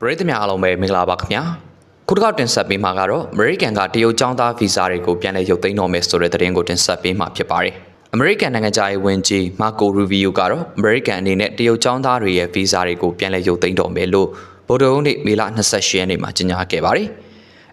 ပရိသတ်များအားလုံးပဲမင်္ဂလာပါခင်ဗျာခုတစ်ခေါက်တင်ဆက်ပေးမှာကတော့ American ကတရုတ်ចောင်းသားဗီဇာတွေကိုပြန်လည်ရုပ်သိမ်းတော့မယ်ဆိုတဲ့သတင်းကိုတင်ဆက်ပေးမှာဖြစ်ပါတယ် American နိုင်ငံသားရေးဝန်ကြီး Marco Rubio ကတော့ American အနေနဲ့တရုတ်ចောင်းသားတွေရဲ့ဗီဇာတွေကိုပြန်လည်ရုပ်သိမ်းတော့မယ်လို့ဗိုလ်တော်နေ့မေလ28ရက်နေ့မှာကြေညာခဲ့ပါတယ်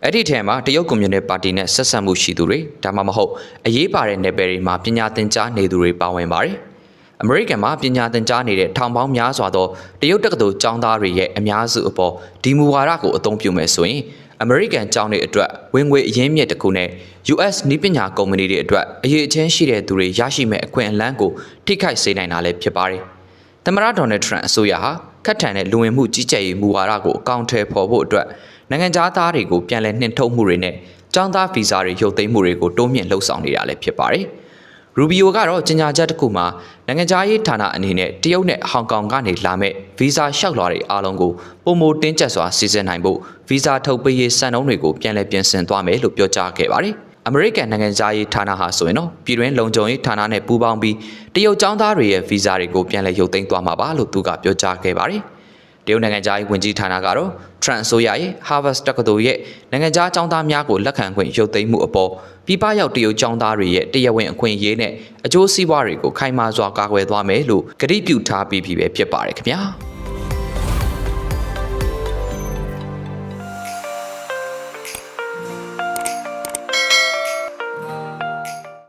အဲ့ဒီထဲမှာတရုတ်ကွန်မြူနတီပါတီနဲ့ဆက်ဆံမှုရှိသူတွေဒါမှမဟုတ်အရေးပါတဲ့နယ်ပယ်တွေမှာပညာသင်ကြားနေသူတွေပါဝင်ပါတယ်။ အမေရိကန်မှာပညာသင်ကြားနေတဲ့ထောင်ပေါင်းများစွာသောတရုတ်တက္ကသိုလ်ကျောင်းသားတွေရဲ့အများစုအပေါ်ဒီမူဝါဒကိုအသုံးပြုမယ်ဆိုရင်အမေရိကန်ကျောင်းတွေအတွက်ဝင်ငွေအရင်းမြစ်တစ်ခုနဲ့ US နည်းပညာကုမ္ပဏီတွေအတွက်အရေးအချင်းရှိတဲ့သူတွေရရှိမဲ့အခွင့်အလမ်းကိုထိခိုက်စေနိုင်တာလည်းဖြစ်ပါတယ်။သမ္မတဒေါ်နယ်ထရန့်အစိုးရဟာခက်ထန်တဲ့လူဝင်မှုကြီးကြပ်ရေးမူဝါဒကိုအကောင့်ထဲပေါ်ဖို့အတွက်နိုင်ငံသားတွေကိုပြန်လည်နှင်ထုတ်မှုတွေနဲ့ကျောင်းသားဗီဇာတွေရုပ်သိမ်းမှုတွေကိုတိုးမြင့်လှုပ်ဆောင်နေတာလည်းဖြစ်ပါတယ်။ ရူဘီယိုကတော့ကြေညာချက်တစ်ခုမှာနိုင်ငံခြားရေးဌာနအနေနဲ့တရုတ်နဲ့ဟောင်ကောင်ကနေလာမဲ့ဗီဇာလျှောက်လွှာတွေအားလုံးကိုပုံမတင်းကျပ်စွာစီစဉ်နိုင်ဖို့ဗီဇာထုတ်ပေးရေးစံနှုန်းတွေကိုပြန်လည်ပြင်ဆင်သွားမယ်လို့ပြောကြားခဲ့ပါတယ်။အမေရိကန်နိုင်ငံသားရေးဌာနဟာဆိုရင်တော့ပြည်တွင်းလုံခြုံရေးဌာနနဲ့ပူးပေါင်းပြီးတရုတ်ចောင်းသားတွေရဲ့ဗီဇာတွေကိုပြန်လည်ရုပ်သိမ်းသွားမှာပါလို့သူကပြောကြားခဲ့ပါတယ်။တရုတ်နိုင်ငံသားရေးဝန်ကြီးဌာနကတော့ Trump အစိုးရရဲ့ Harvard တက္ကသိုလ်ရဲ့နိုင်ငံသားចောင်းသားများကိုလက်ခံခွင့်ရုပ်သိမ်းမှုအပေါ်ပြည်ပရောက်တရုတ်ចောင်းသားတွေရဲ့တရားဝင်အခွင့်အရေးနဲ့အကျိုးစီးပွားတွေကိုခိုင်မာစွာကာကွယ်သွားမယ်လို့ကတိပြုထားပြီးပြီပဲဖြစ်ပါတယ်ခင်ဗျာ။